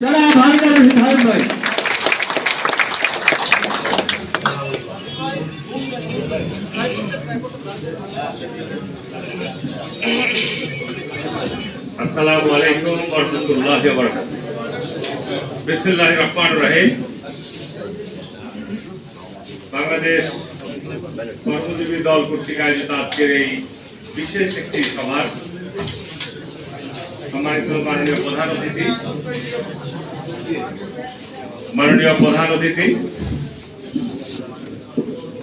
যারা ভারতের বিধায়ক নয় আসসালামু আলাইকুম ওয়া রাহমাতুল্লাহি ওয়া বারাকাতুহু বিসমিল্লাহির রহমানির রহিম বাংলাদেশ কর্মজীবী দল কর্তৃক আয়োজিত আজকের এই বিশেষ একটি সভার সম্মানিত মাননীয় প্রধান অতিথি মাননীয় প্রধান অতিথি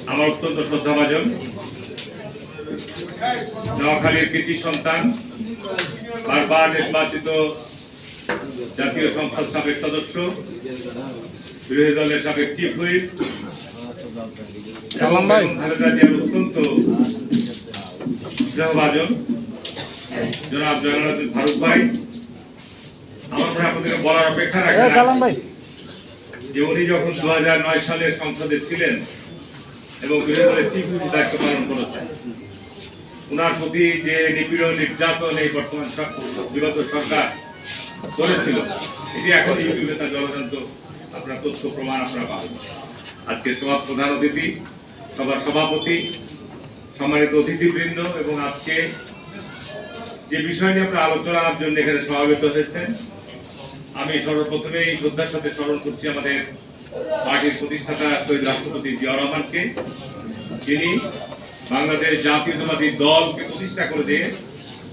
আমার অত্যন্ত শ্রদ্ধাভাজন নোয়াখালীর কৃতি সন্তান বারবার নির্বাচিত জাতীয় সংসদ সাবেক সদস্য বিরোধী দলের সাবেক চিফ হুইপ এবং খালেদা জিয়ার অত্যন্ত স্নেহভাজন জনাব ফারুক ভাই আমার মনে হয় বলার অপেক্ষা রাখে। যে উনি যখন দু সালের সংসদে ছিলেন এবং বিরোধী দলের চিফ দায়িত্ব পালন করেছেন ওনার প্রতি যে নিপীড়ন নির্যাতন এই বর্তমান বিগত সরকার করেছিল এটি এখন ইউটিউবে তার জলজান্ত আপনার তথ্য প্রমাণ আপনারা পাবেন আজকে সভা প্রধান অতিথি সভার সভাপতি সম্মানিত অতিথিবৃন্দ এবং আজকে যে বিষয় নিয়ে আপনারা আলোচনার জন্য এখানে সমাবেত হয়েছেন, আমি সর্বপ্রথমেই শ্রদ্ধার সাথে স্মরণ করছি আমাদের পার্টির প্রতিষ্ঠাতা শহীদ রাষ্ট্রপতি জিয়া রহমানকে, যিনি বাংলাদেশ জাতীয়তাবাদী দলকে প্রতিষ্ঠা করে দিয়ে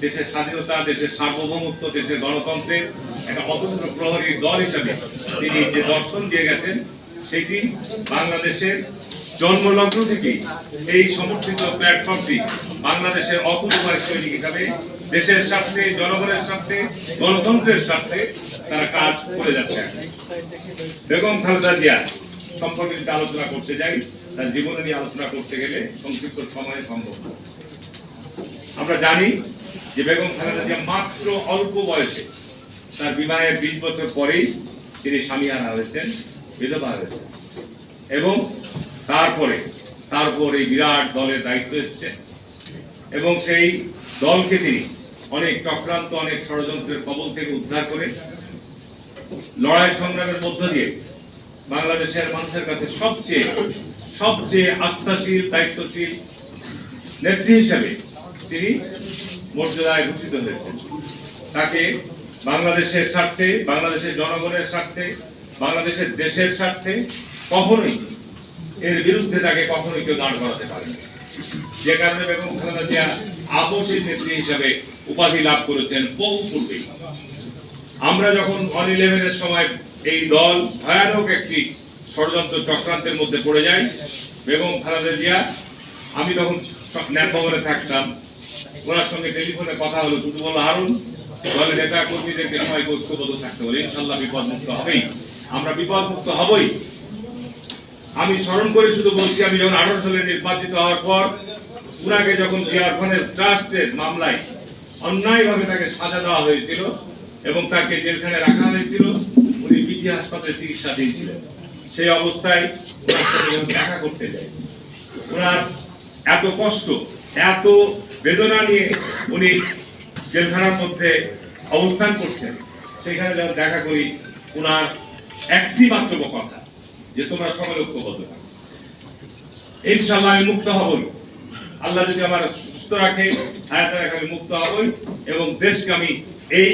দেশের স্বাধীনতা, দেশের সার্বভৌমত্ব, দেশের গণতন্ত্রের একটা অতন্ত্র প্রহরী দল হিসাবে তিনি যে দর্শন দিয়ে গেছেন, সেটি বাংলাদেশের জন্মলগ্ন থেকে এই সমর্থিত প্ল্যাটফর্মটি বাংলাদেশের অপরিবার সৈনিক হিসাবে দেশের স্বার্থে, জনগণের স্বার্থে, গণতন্ত্রের স্বার্থে তারা কাজ করে যাচ্ছে। বেগম খালেদা জিয়া সম্পর্কে যদি আলোচনা করতে যাই, তার জীবনে নিয়ে আলোচনা করতে গেলে সংক্ষিপ্ত সময়ে সম্ভব। আমরা জানি যে বেগম খালেদা জিয়া মাত্র অল্প বয়সে তার বিবাহের বিশ বছর পরেই তিনি স্বামীহারা হয়েছেন, বিধবা হয়েছেন। এবং তারপরে, তারপর এই বিরাট দলের দায়িত্ব এসছে। এবং সেই দলকে তিনি অনেক চক্রান্ত, অনেক ষড়যন্ত্রের কবল থেকে উদ্ধার করে লড়াই সংগ্রামের মধ্য দিয়ে বাংলাদেশের মানুষের কাছে সবচেয়ে সবচেয়ে আস্থাশীল, দায়িত্বশীল নেত্রী হিসেবে তিনি মর্যাদায় ভূষিত হয়েছেন। তাকে বাংলাদেশের স্বার্থে, বাংলাদেশের জনগণের স্বার্থে, বাংলাদেশের দেশের স্বার্থে কখনোই এর বিরুদ্ধে তাকে কখনোই কেউ দাঁড় করাতে পারে যে কারণে বেগম খালেদা জিয়া আপসী নেত্রী হিসেবে উপাধি লাভ করেছেন বহু পূর্বেই আমরা যখন অন ইলেভেনের সময় এই দল ভয়ানক একটি ষড়যন্ত্র চক্রান্তের মধ্যে পড়ে যায় বেগম খালেদা জিয়া, আমি তখন ন্যান ভবনে থাকতাম। ওনার সঙ্গে টেলিফোনে কথা হলো শুধু বলল হারুন দলের নেতা কর্মীদেরকে সবাই ঐক্যবদ্ধ থাকতে বলে ইনশাল্লাহ বিপদ মুক্ত হবেই। আমরা বিপদ মুক্ত হবই। আমি স্মরণ করে শুধু বলছি, আমি যখন আঠারো সালে নির্বাচিত হওয়ার পর উনাকে যখন জিয়ারফানের ট্রাস্টের মামলায় অন্যায়ভাবে তাকে সাজা দেওয়া হয়েছিল এবং তাকে জেলখানে রাখা হয়েছিল, উনি বিজি হাসপাতালে চিকিৎসা দিয়েছিলেন সেই অবস্থায় ওনার সাথে দেখা করতে যায় ওনার এত কষ্ট, এত বেদনা নিয়ে উনি জেলখানার মধ্যে অবস্থান করছেন সেখানে যখন দেখা করি ওনার একটি মাত্র কথা যে তোমরা সকলে ঐক্যবদ্ধ থাকো। ইনশাআল্লাহ আমি মুক্ত হবই। আল্লাহ যদি আমার সুস্থ রাখে, হায়াতে মুক্ত হবই এবং দেশকে আমি এই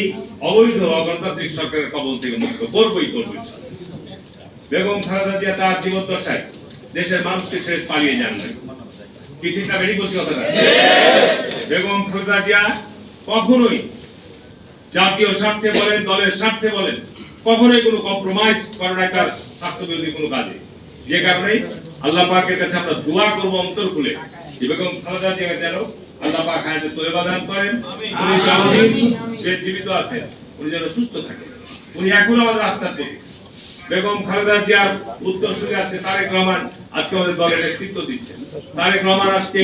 অবৈধ অগণতান্ত্রিক সরকারের কবল থেকে মুক্ত করবই করব বেগম খালেদা জিয়া তার জীবদ্দশায় দেশের মানুষকে ছেড়ে পালিয়ে যান নাই। বেগম খালেদা জিয়া কখনোই জাতীয় স্বার্থে বলেন, দলের স্বার্থে বলেন, কখনোই কোনো কম্প্রোমাইজ করে না তার স্বার্থ বিরোধী কোনো কাজে। যে কারণে আল্লাহ পাকের কাছে আমরা দোয়া করব অন্তর খুলে। বেগম খালেদা জিয়া যেন আল্লাহ পাক হায়াতে তৈবা দান করেন। উনি যতদিন যে জীবিত আছেন উনি যেন সুস্থ থাকেন। উনি এখনও আমাদের রাস্তার পথে বেগম খালেদা জিয়ার উত্তরসূরি আছে তারেক রহমান আজকে আমাদের দলের নেতৃত্ব দিচ্ছেন। তারেক রহমান আজকে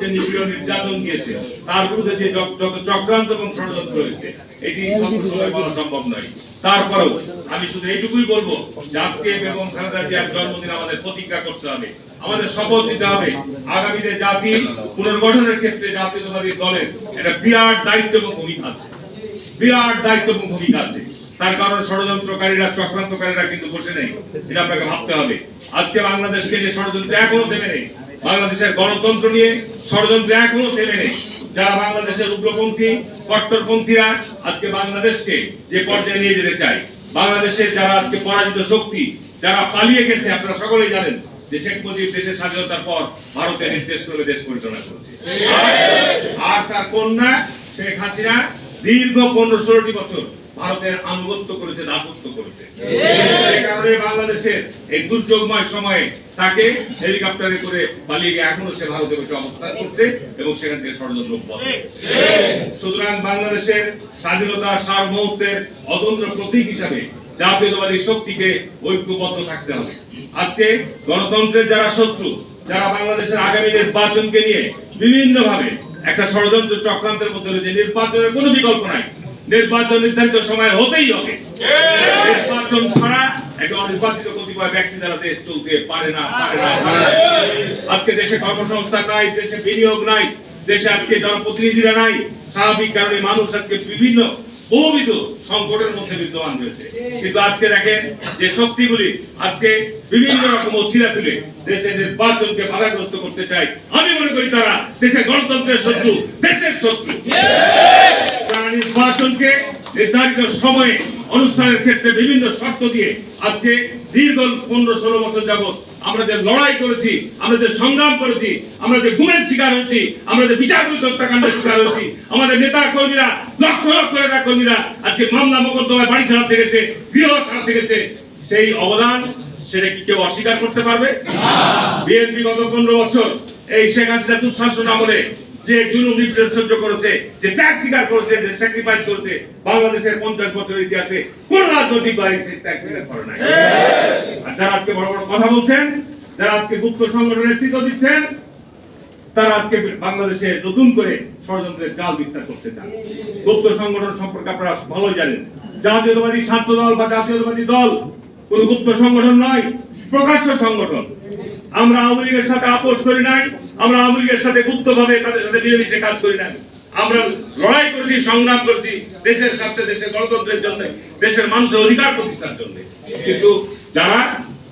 যে নিপীড়ন নির্যাতন দিয়েছে তার বিরুদ্ধে যে চক্রান্ত এবং ষড়যন্ত্র হয়েছে এটি সবসময় বলা সম্ভব নয়। তারপরেও আমি শুধু এইটুকুই বলব যে আজকে বেগম খালেদা জিয়ার জন্মদিন আমাদের প্রতিজ্ঞা করতে হবে। আমাদের শপথ নিতে হবে। আগামীতে জাতি পুনর্গঠনের ক্ষেত্রে জাতীয়তাবাদী দলের একটা বিরাট দায়িত্ব এবং ভূমিকা আছে। বিরাট দায়িত্ব এবং ভূমিকা আছে। তার কারণ ষড়যন্ত্রকারীরা, চক্রান্তকারীরা কিন্তু বসে নেই। এটা আপনাকে ভাবতে হবে। আজকে বাংলাদেশকে নিয়ে ষড়যন্ত্র এখনও থেমে নেই। বাংলাদেশের গণতন্ত্র নিয়ে ষড়যন্ত্র এখনও থেমে নেই। যারা বাংলাদেশের উগ্রপন্থী, কট্টরপন্থীরা আজকে বাংলাদেশকে যে পর্যায়ে নিয়ে যেতে চায়, বাংলাদেশের যারা আজকে পরাজিত শক্তি, যারা পালিয়ে গেছে, আপনারা সকলেই জানেন যে শেখ মুজিব দেশের স্বাধীনতার পর ভারতে নির্দেশ করে দেশ পরিচালনা করেছে। আর- তার কন্যা শেখ হাসিনা দীর্ঘ পনেরো ষোলোটি বছর ভারতের আনুগত্য করেছে দাসত্ব করেছে। কারণে বাংলাদেশের এই দুর্যোগময় সময়ে তাকে হেলিকপ্টারে করে পালিয়ে গিয়ে এখনও সে ভারতে বসে অবস্থান করছে এবং সেখান থেকে ষড়যন্ত্র। সুতরাং বাংলাদেশের স্বাধীনতা সার্বভৌমত্বের অতন্ত্র প্রতীক হিসাবে জাতীয়তাবাদী শক্তিকে ঐক্যবদ্ধ থাকতে হবে। আজকে গণতন্ত্রের যারা শত্রু, যারা বাংলাদেশের আগামী নির্বাচনকে নিয়ে বিভিন্ন ভাবে একটা ষড়যন্ত্র চক্রান্তের মধ্যে রয়েছে, নির্বাচনের কোনো বিকল্প নাই। নির্বাচন নির্ধারিত সময় হতেই হবে। নির্বাচন ছাড়া একটা অনির্বাচিত কতিপয় ব্যক্তি দ্বারা দেশ চলতে পারে না। আজকে দেশে কর্মসংস্থান নাই, দেশে বিনিয়োগ নাই, দেশে আজকে জনপ্রতিনিধিরা নাই। স্বাভাবিক কারণে মানুষ আজকে বিভিন্ন বহুবিধ সংকটের মধ্যে বিদ্যমান রয়েছে। কিন্তু আজকে দেখেন যে শক্তিগুলি আজকে বিভিন্ন রকম অছিলা তুলে দেশের নির্বাচনকে বাধাগ্রস্ত করতে চায়। আমি মনে করি তারা দেশের গণতন্ত্রের শত্রু, দেশের শত্রু। তারা নির্বাচনকে নির্ধারিত সময়ে অনুষ্ঠানের ক্ষেত্রে বিভিন্ন শর্ত দিয়ে আজকে দীর্ঘ পনেরো ষোলো বছর যাবত আমরা যে লড়াই করেছি আমরা যে সংগ্রাম করেছি আমরা যে গুমের শিকার হয়েছি আমরা যে বিচার বিরোধী হত্যাকাণ্ডের শিকার হয়েছি আমাদের নেতা কর্মীরা লক্ষ লক্ষ নেতা কর্মীরা আজকে মামলা মোকদ্দমায় বাড়ি ছাড়াতে গেছে গৃহ ছাড়াতে গেছে। সেই অবদান সেটা কি কেউ অস্বীকার করতে পারবে? বিএনপি গত পনেরো বছর এই শেখ হাসিনা দুঃশাসন আমলে যে জুলুম নিপীড়ন সহ্য করেছে, যে ত্যাগ স্বীকার করেছে, যে স্যাক্রিফাইস করেছে, বাংলাদেশের পঞ্চাশ বছরের ইতিহাসে কোন রাজনৈতিক বাহিনী সেই ত্যাগ স্বীকার করে নাই। আর যারা আজকে বড় বড় কথা বলছেন, যারা আজকে গুপ্ত সংগঠনের নেতৃত্ব দিচ্ছেন, তারা আজকে বাংলাদেশে নতুন করে ষড়যন্ত্রের জাল বিস্তার করতে চান। গুপ্ত সংগঠন সম্পর্কে আপনারা ভালোই জানেন। জাতীয়তাবাদী ছাত্র দল বা জাতীয়তাবাদী দল কোন গুপ্ত সংগঠন নয়, প্রকাশ্য সংগঠন। আমরা আওয়ামী সাথে আপোষ করি নাই, আমরা আওয়ামী লীগের সাথে গুপ্তভাবে তাদের সাথে মিলেমিশে কাজ করি নাই। আমরা লড়াই করেছি, সংগ্রাম করেছি দেশের স্বার্থে, দেশের গণতন্ত্রের জন্য, দেশের মানুষের অধিকার প্রতিষ্ঠার জন্য। কিন্তু যারা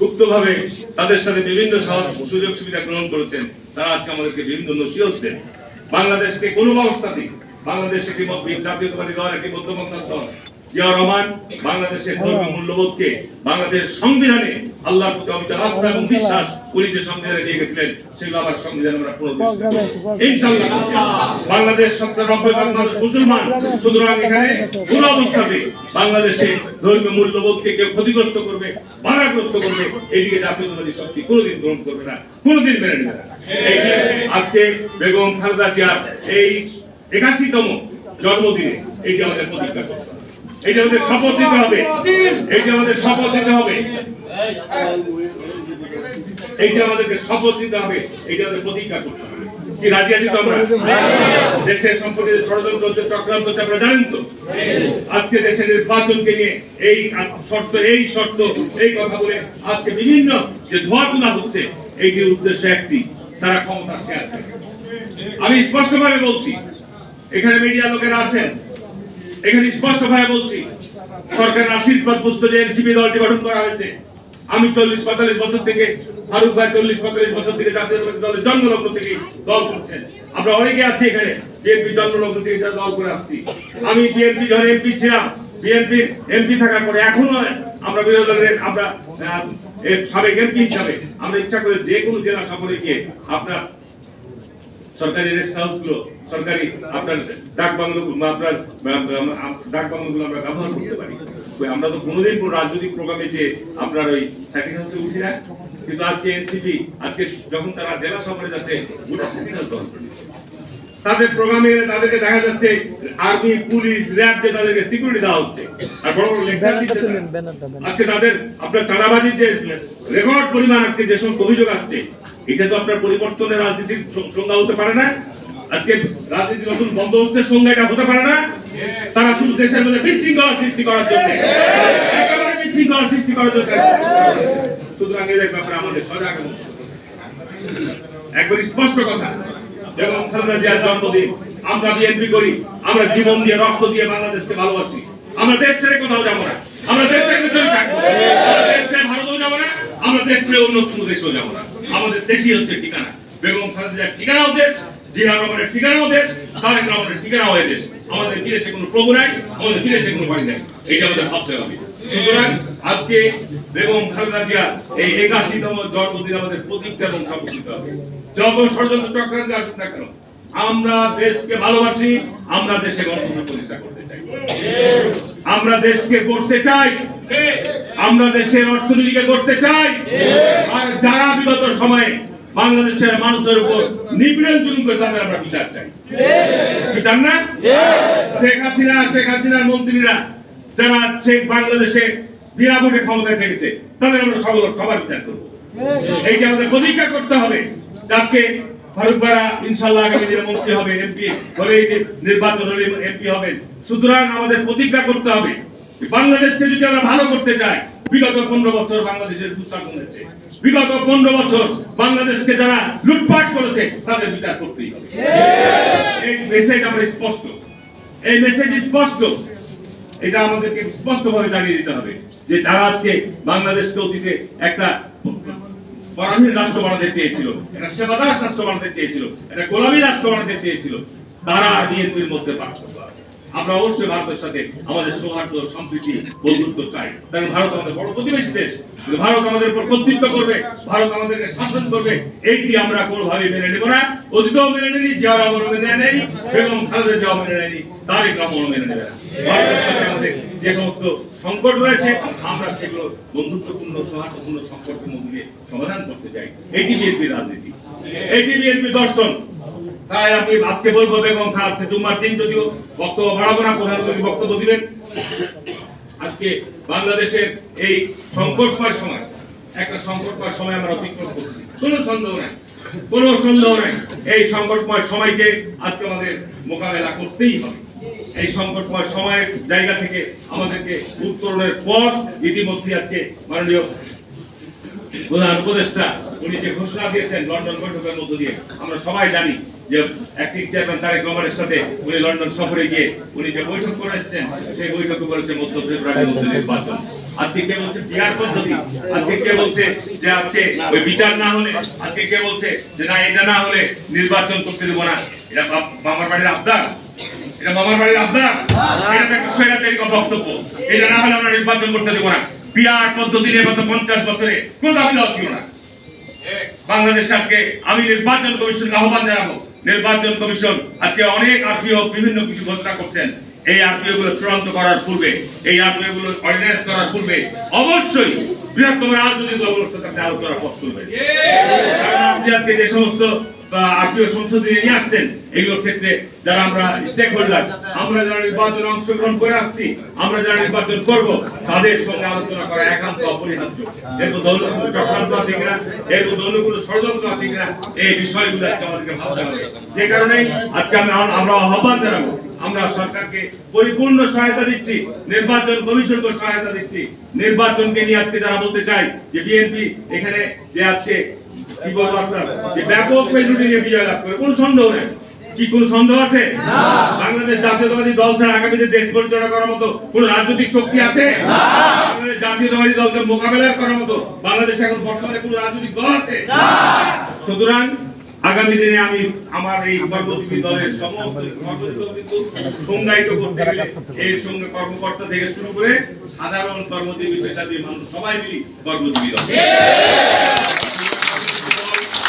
গুপ্তভাবে তাদের সাথে বিভিন্ন সুযোগ সুবিধা গ্রহণ করেছেন, তারা আজকে আমাদেরকে বিভিন্ন নসিহত দেন। বাংলাদেশকে কোনো অবস্থাতেই বাংলাদেশ একটি জাতীয়তাবাদী দল, একটি মধ্যপন্থার দল। জিয়া রহমান বাংলাদেশের ধর্মীয় মূল্যবোধকে বাংলাদেশ সংবিধানে আল্লাহর প্রতি আস্থা এবং বিশ্বাস উনি যে সংবিধানে দিয়ে গেছিলেন সেগুলো আবার সংবিধান আমরা ইনশাআল্লাহ। বাংলাদেশ মুসলমান। সুতরাং এখানে কোন অবস্থাতে বাংলাদেশে ধর্মীয় মূল্যবোধকে কেউ ক্ষতিগ্রস্ত করবে বাধাগ্রস্ত করবে এদিকে জাতীয়তাবাদী শক্তি কোনোদিন গ্রহণ করবে না কোনোদিন মেনে নেবে না। আজকে বেগম খালেদা জিয়ার এই একাশিতম জন্মদিনে এইটি আমাদের প্রতিজ্ঞা করতে এইটা আমাদের শপথ নিতে হবে। এইটা আমাদের শপথ নিতে হবে। এইটা আমাদেরকে শপথ নিতে হবে। এইটা আমাদের প্রতিজ্ঞা করতে হবে। কি রাজি আছি তো আমরা? দেশের সম্পর্কে ষড়যন্ত্র হচ্ছে, চক্রান্ত হচ্ছে, আপনারা জানেন তো? আজকে দেশের নির্বাচনকে নিয়ে এই শর্ত এই শর্ত এই কথা বলে আজকে বিভিন্ন যে ধোয়া তোলা হচ্ছে এইটির উদ্দেশ্য একটি তারা ক্ষমতা সে আছে। আমি স্পষ্টভাবে বলছি এখানে মিডিয়া লোকেরা আছেন। এখানে স্পষ্টভাবে বলছি, সরকারের আশীর্বাদ পুস্ত যে এনসিপি দলটি গঠন করা হয়েছে, আমি চল্লিশ পঁয়তাল্লিশ বছর থেকে, ফারুক ভাই চল্লিশ পঁয়তাল্লিশ বছর থেকে জাতীয়তাবাদী দলের জন্মলগ্ন থেকে দল করছেন। আমরা অনেকে আছি এখানে বিএনপি জন্মলগ্ন থেকে দল করে আসছি। আমি বিএনপি যখন এমপি ছিলাম বিএনপির এমপি থাকার পরে এখনও আমরা বিরোধী দলের আমরা সাবেক এমপি হিসাবে আমরা ইচ্ছা করে যে কোনো জেলা সফরে গিয়ে আপনার সরকারি রেস্ট হাউসগুলো সরকারি আপনার ডাক বাংলো আপনার ডাক বাংলো গুলো আমরা ব্যবহার করতে পারি আমরা তো কোনোদিন কোনো রাজনৈতিক প্রোগ্রামে যে আপনার ওই সাইকেল হাউসে উঠি না কিন্তু আজকে এনসিপি আজকে যখন তারা জেলা সফরে যাচ্ছে, ওটা সেকেন্ড হাউস নিচ্ছে। তাদের প্রোগ্রামে তাদেরকে দেখা যাচ্ছে আর্মি পুলিশ র্যাব যে তাদেরকে সিকিউরিটি দেওয়া হচ্ছে। আর বড় বড় লেকচার দিচ্ছে তারা। আজকে তাদের আপনার চাঁদাবাজির যে রেকর্ড পরিমাণ আজকে যে সমস্ত অভিযোগ আসছে এটা তো আপনার পরিবর্তনের রাজনীতির সংজ্ঞা হতে পারে না। আজকে রাজনীতি নতুন বন্দোবস্তের সংজ্ঞা এটা হতে পারে না। তারা শুধু দেশের মধ্যে বিশৃঙ্খলা সৃষ্টি করার জন্য। একেবারে বিশৃঙ্খলা সৃষ্টি করার জন্য। সুতরাং এদের ব্যাপারে আমাদের সজাগ এবং একবার স্পষ্ট কথা। এবং খালেদা জিয়ার জন্মদিন। আমরা বিএনপি করি, আমরা জীবন দিয়ে রক্ত দিয়ে বাংলাদেশকে ভালোবাসি। আমরা দেশ ছেড়ে কোথাও যাব না। আমরা দেশ ছেড়ে যাব না। আমরা দেশ ছেড়ে দেশেও যাব না। আমাদের দেশই হচ্ছে ঠিকানা। বেগম খালেদার ঠিকানাও দেশ জিয়া রহমানের ঠিকানাও দেশ, তারেক রহমানের ঠিকানাও দেশ। আমাদের বিদেশে কোনো প্রভু নাই, আমাদের বিদেশে কোনো বাড়ি নাই। এইটা আমাদের ভাবতে হবে। সুতরাং আজকে বেগম খালেদা জিয়া এই একাশিতম জন্মদিন আমাদের প্রতিজ্ঞা এবং শপথ নিতে হবে। যত ষড়যন্ত্র চক্রান্তে আসুক না কেন, আমরা দেশকে ভালোবাসি, আমরা দেশে গণতন্ত্র প্রতিষ্ঠা করতে চাই। আমরা দেশকে করতে চাই, আমরা দেশের অর্থনীতিকে করতে চাই। আর যারা বিগত সময়ে বাংলাদেশের মানুষের উপর নিপীড়ন জুলুম করে, তাদের আমরা বিচার চাই। বিচার না? শেখ হাসিনা, শেখ হাসিনার মন্ত্রীরা যারা শেখ বাংলাদেশে বিনা ভোটে ক্ষমতায় থেকেছে, তাদের আমরা সবার বিচার করব। এইটা আমাদের প্রতিজ্ঞা করতে হবে। যাকে ফারুক বারা ইনশাল্লাহ আগামী দিনে মন্ত্রী হবে, এমপি হলে নির্বাচন হলে এমপি হবেন। সুতরাং আমাদের প্রতিজ্ঞা করতে হবে বাংলাদেশকে যদি আমরা ভালো করতে চাই, বিগত পনেরো বছর বাংলাদেশের দুঃশাসন হয়েছে বিগত পনেরো বছর বাংলাদেশকে যারা লুটপাট করেছে, তাদের বিচার করতেই হবে। এই মেসেজ আমরা স্পষ্ট। এই মেসেজ স্পষ্ট। এটা আমাদেরকে স্পষ্টভাবে জানিয়ে দিতে হবে যে যারা আজকে বাংলাদেশকে অতীতে একটা পরাধীন রাষ্ট্র বানাতে চেয়েছিল। একটা সেবাদাস রাষ্ট্র বানাতে চেয়েছিল। একটা গোলামী রাষ্ট্র বানাতে চেয়েছিল। তারা বিএনপির মধ্যে পার্থক্য আছে। আমরা অবশ্যই ভারতের সাথে আমাদের সৌহার্দ্য, সম্প্রীতি, বন্ধুত্ব চাই। কারণ ভারত আমাদের বড় প্রতিবেশী দেশ। ভারত আমাদের উপর কর্তৃত্ব করবে। ভারত আমাদেরকে শাসন করবে। এইটি আমরা কোনোভাবে মেনে নেব না। অতীতও মেনে নেই জিয়া রহমানও মেনে নেই বেগম খালেদা জিয়াও মেনে নেয়নি। তারেক রহমানও মেনে নেবে না। ভারতের সাথে আমাদের যে সমস্ত সংকট রয়েছে, আমরা সেগুলো বন্ধুত্বপূর্ণ, সৌহার্দ্যপূর্ণ সম্পর্কের মধ্যে দিয়ে সমাধান করতে চাই। এটি বিএনপির রাজনীতি। এটি বিএনপির দর্শন। তাই আমি আজকে বলব, বেগম খান জুম্মার দিন যদিও বক্তব্য বাড়াবো না প্রধানমন্ত্রী বক্তব্য দিবেন। আজকে বাংলাদেশের এই সংকটময় সময়, একটা সংকটময় সময় আমরা অতিক্রম করছি। কোনো সন্দেহ নাই, কোনো সন্দেহ নাই। এই সংকটময় সময়কে আজকে আমাদের মোকাবেলা করতেই হবে। এই সংকটময় সময়ের জায়গা থেকে আমাদেরকে উত্তরণের পর ইতিমধ্যে আজকে মাননীয় প্রধান উপদেষ্টা, উনি যে ঘোষণা দিয়েছেন লন্ডন বৈঠকের মধ্য দিয়ে, আমরা সবাই জানি যে অ্যাক্টিং চেয়ারম্যান তারেক রহমানের সাথে উনি লন্ডন সফরে গিয়ে উনি যে বৈঠক করে এসেছেন, সেই বৈঠকে বলেছে মধ্য ফেব্রুয়ারির মধ্যে নির্বাচন। আজকে কে বলছে বিহার পদ্ধতি? আজকে কে বলছে যে আজকে ওই বিচার না হলে, আজকে কে বলছে যে না, এটা না হলে নির্বাচন করতে দেবো না? এটা মামার বাড়ির আবদার। এটা মামার বাড়ির আবদার? এটা একটা স্বৈরাচারী বক্তব্য। এটা না হলে আমরা নির্বাচন করতে দেবো না। বিহার পদ্ধতি নিয়ে গত পঞ্চাশ বছরে কোন দাবি দেওয়া ছিল না। বাংলাদেশ আজকে আমি নির্বাচন কমিশনকে আহ্বান জানাব। নির্বাচন কমিশন আজকে অনেক আরপিও বিভিন্ন কিছু ঘোষণা করছেন। এই আরপিও গুলো চূড়ান্ত করার পূর্বে এই আরপিও গুলো অর্ডিন্যান্স করার পূর্বে অবশ্যই বৃহত্তম রাজনৈতিক দলগুলোর সাথে আলোচনা পথ তুলবেন কারণ আপনি আজকে যে সমস্ত আরপিও সংসদে নিয়ে আসছেন, এগুলোর ক্ষেত্রে যারা আমরা স্টেক হোল্ডার আমরা যারা অংশগ্রহণ করে আসছি, আমরা যারা নির্বাচন করব, তাদের সঙ্গে আলোচনা করা একান্ত অপরিহার্য। চক্রান্ত আছে কোনো ষড়যন্ত্র আছে কিনা, এই বিষয়গুলো আজকে আমাদেরকে ভাবতে হবে। যে কারণে আজকে আমি আমরা আহ্বান জানাব, আমরা সরকারকে পরিপূর্ণ সহায়তা দিচ্ছি, নির্বাচন কমিশনকে সহায়তা দিচ্ছি। নির্বাচনকে নিয়ে আজকে যারা বলতে চাই যে বিএনপি এখানে যে আজকে কি বলব আপনার? যে ব্যাপক মেজরিটি নিয়ে বিজয় লাভ করে। কোনো সন্দেহ নেই। কি কোনো সন্দেহ আছে? বাংলাদেশ জাতীয়তাবাদী দল ছাড়া আগামীতে দেশ পরিচালনা করার মতো কোন রাজনৈতিক শক্তি আছে? বাংলাদেশ জাতীয়তাবাদী দলকে মোকাবেলা করার মতো বাংলাদেশে এখন বর্তমানে কোন রাজনৈতিক দল আছে? সুতরাং আগামী দিনে আমি আমার এই কর্মজীবী দলের সমস্ত সংজ্ঞায়িত করতে গেলে এর সঙ্গে কর্মকর্তা থেকে শুরু করে সাধারণ কর্মজীবী পেশাজীবী মানুষ সবাই মিলি কর্মজীবী দল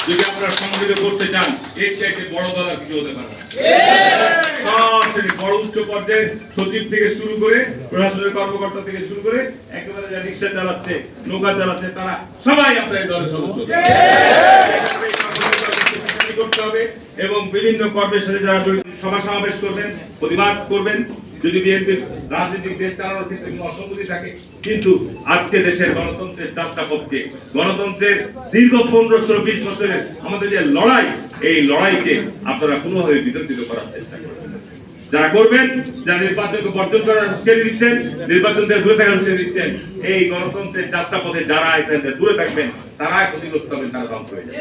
যদি আপনারা সংগঠিত করতে চান এর চাইতে বড় দল আর কিছু হতে পারে না। সব শ্রেণি বড় উচ্চ পর্যায়ে সচিব থেকে শুরু করে প্রশাসনের কর্মকর্তা থেকে শুরু করে একেবারে যারা রিক্সা চালাচ্ছে নৌকা চালাচ্ছে তারা সবাই আপনার এই দলের সদস্য। করতে হবে এবং বিভিন্ন কর্মের সাথে যারা জড়িত সভা সমাবেশ করবেন প্রতিবাদ করবেন যদি বিএনপির রাজনৈতিক দেশ চালানোর ক্ষেত্রে কোনো অসঙ্গতি থাকে, কিন্তু আজকে দেশের গণতন্ত্রের যাত্রা পথে গণতন্ত্রের দীর্ঘ পনেরো ষোলো বিশ বছরের আমাদের যে লড়াই, এই লড়াইকে আপনারা কোনোভাবে বিতর্কিত করার চেষ্টা করবেন যারা করবেন, যারা নির্বাচনকে বর্জন করার হুঁশিয়ারি দিচ্ছেন নির্বাচন থেকে দূরে থাকার হুঁশিয়ারি দিচ্ছেন, এই গণতন্ত্রের যাত্রা পথে যারা এখান থেকে দূরে থাকবেন, তারাই ক্ষতিগ্রস্ত হবেন, তারা ধ্বংস হয়ে যাবে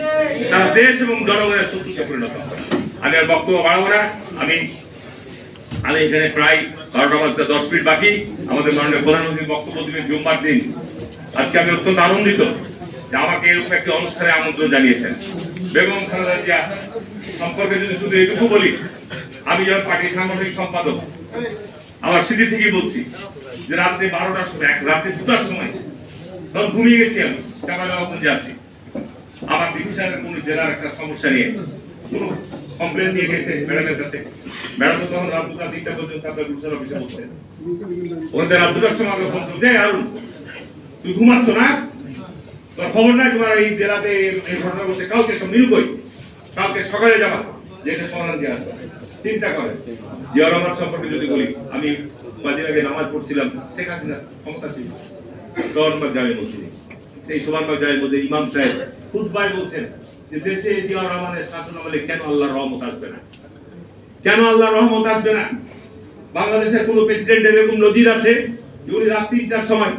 তারা দেশ এবং জনগণের শত্রুতে পরিণত হবে আমি আর বক্তব্য বাড়াবো না। আমি আমি এখানে প্রায় বারোটা বাজতে দশ মিনিট বাকি। আমাদের মাননীয় প্রধানমন্ত্রীর বক্তব্য দিবেন জুম্মার দিন। আজকে আমি অত্যন্ত আনন্দিত যে আমাকে এরকম একটি অনুষ্ঠানে আমন্ত্রণ জানিয়েছেন। বেগম খালেদা জিয়া, সম্পর্কে যদি শুধু এটুকু বলি, আমি যখন পার্টির সাংগঠনিক সম্পাদক, আমার স্মৃতি থেকেই বলছি যে রাত্রে বারোটার সময়, এক রাত্রে দুটার সময় তখন ঘুমিয়ে গেছি আমি, চাপাইনবাবগঞ্জে আছি। আমার ডিভিশনের কোন জেলার একটা সমস্যা নিয়ে কমপ্লেন নিয়ে গেছে, ম্যাডামের কাছে। ম্যাডাম তো তখন দুটা তিনটা পর্যন্ত আপনার ডিভিশন অফিসে বসছে ওদের দুটার সময় আমাকে ফোন করছে আর তুই ঘুমাচ্ছ না? তোর খবর নাই তোমার এই জেলাতে এই- ঘটনা বলছে কাউকে মিল কই কাউকে সকালে যাবা যে এটা সমাধান দেওয়া আসবে। চিন্তা করে। জিয়া রহমান সম্পর্কে যদি বলি, আমি কদিন আগে নামাজ পড়ছিলাম, শেখ হাসিনা ক্ষমতা ছিল। সোহানবাগ জামে মসজিদে এই সোহানবাগ জামে মসজিদে ইমাম সাহেব খুতবায় বলছেন যে দেশে জিয়া রহমানের শাসন আমলে কেন আল্লাহর রহমত আসবে না? কেন আল্লাহর রহমত আসবে না? বাংলাদেশের কোন প্রেসিডেন্টের এরকম নজির আছে? উনি রাত তিনটার সময়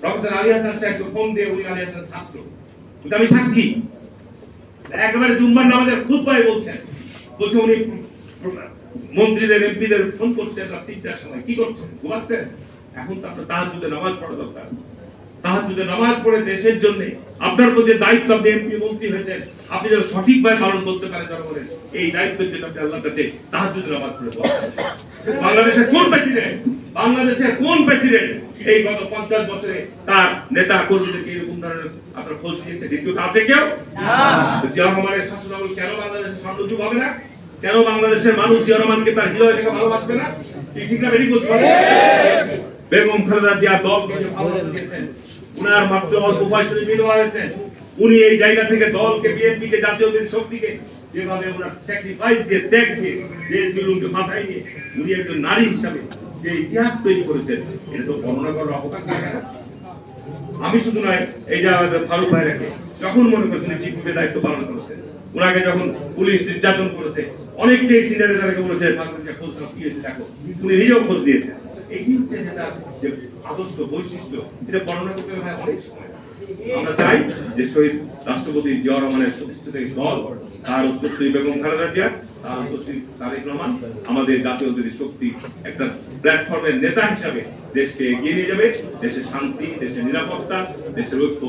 প্রফেসর আলী হাসান ফোন দিয়ে উনি আলী হাসান ছাত্র। আমি সাক্ষী। একেবারে জুম্মার নামাজের খুব বলছেন। বলছে উনি মন্ত্রীদের, এমপিদের ফোন করছেন রাত তিনটার সময়। কি করছেন? ঘুমাচ্ছেন? এখন তো আপনার তাহার নামাজ পড়া দরকার। তাহার যদি নামাজ পড়ে দেশের জন্য আপনার প্রতি দায়িত্ব আপনি এমপি মন্ত্রী হয়েছেন আপনি যেন সঠিকভাবে পালন করতে পারেন জনগণের এই দায়িত্বের জন্য আপনি আল্লাহর কাছে তাহার যদি নামাজ পড়ে বাংলাদেশের কোন প্রেসিডেন্ট বাংলাদেশের কোন প্রেসিডেন্ট এই গত পঞ্চাশ বছরে তার নেতা কর্মীদেরকে এরকম ধরনের আপনার খোঁজ নিয়েছে? দ্বিতীয়ত আছে কেউ? জিয়া রহমানের শাসন আমল কেন বাংলাদেশের স্বর্ণযুগ হবে না? কেন বাংলাদেশের মানুষ জিয়া রহমানকে তার হৃদয় থেকে ভালোবাসবে না? ঠিক না বেরিয়ে বলতে পারে বেগম খালেদা জিয়া দলকে যে উনার মাত্র অল্প বয়সে বিধবা হয়েছেন, উনি এই জায়গা থেকে দলকে বিএনপি কে জাতীয় শক্তিকে যেভাবে ওনার স্যাক্রিফাইস দিয়ে, ত্যাগ দিয়ে দেশ বিলুমকে মাথায় নিয়ে উনি একজন নারী হিসাবে যে ইতিহাস তৈরি করেছেন, এটা তো বর্ণনা করার অবকাশ থাকে আমি শুধু নয়, এই যে আমাদের ফারুক ভাইরাকে যখন মনে করছেন চিফ হুইপের দায়িত্ব পালন করেছেন ওনাকে যখন পুলিশ নির্যাতন করেছে অনেকটাই সিনিয়র তাদেরকে বলেছে, ফারুক ভাইকে খোঁজ দেখো। উনি নিজেও খোঁজ দিয়েছেন এই হচ্ছে যে তার যে আদর্শ বৈশিষ্ট্য, এটা বর্ণনা করতে হয় অনেক সময়। আমরা চাই যে শহীদ রাষ্ট্রপতি জিয়া রহমানের প্রতিষ্ঠিত দল, তার উত্তরসূরি বেগম খালেদা জিয়া, তার উত্তরসূরি তারেক রহমান, আমাদের জাতীয় যদি শক্তি একটা প্ল্যাটফর্মের নেতা হিসাবে দেশকে এগিয়ে নিয়ে যাবে দেশের শান্তি দেশের নিরাপত্তা, দেশের ঐক্য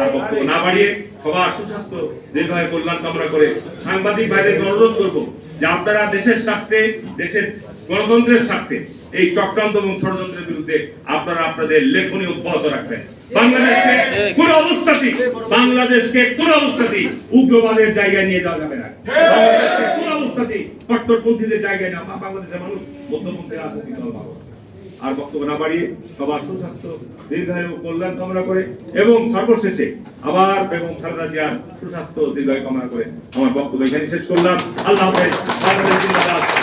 আর বক্তব্য না বাড়িয়ে সবার সুস্বাস্থ্য দীর্ঘায় কল্যাণ কামনা করে সাংবাদিক ভাইদেরকে অনুরোধ করব যে আপনারা দেশের স্বার্থে, দেশের গণতন্ত্রের স্বার্থে এই চক্রান্ত এবং ষড়যন্ত্রের বিরুদ্ধে আপনারা আপনাদের লেখনী অব্যাহত রাখবেন। বাংলাদেশকে কোন অবস্থাতেই বাংলাদেশকে কোন অবস্থাতেই উগ্রবাদের জায়গায় নিয়ে যাওয়া যাবে না। বাংলাদেশকে কোন অবস্থাতেই কট্টরপন্থীদের জায়গায় না বাংলাদেশের মানুষ মধ্যপন্থী রাজনৈতিক দল ভালো আর বক্তব্য না বাড়িয়ে সবার সুস্বাস্থ্য দীর্ঘায়ু কল্যাণ কামনা করে এবং সর্বশেষে আবার বেগম খালেদা জিয়ার সুস্বাস্থ্য দীর্ঘায়ু কামনা করে আমার বক্তব্য এখানে শেষ করলাম। আল্লাহ হাফেজ। বাংলাদেশ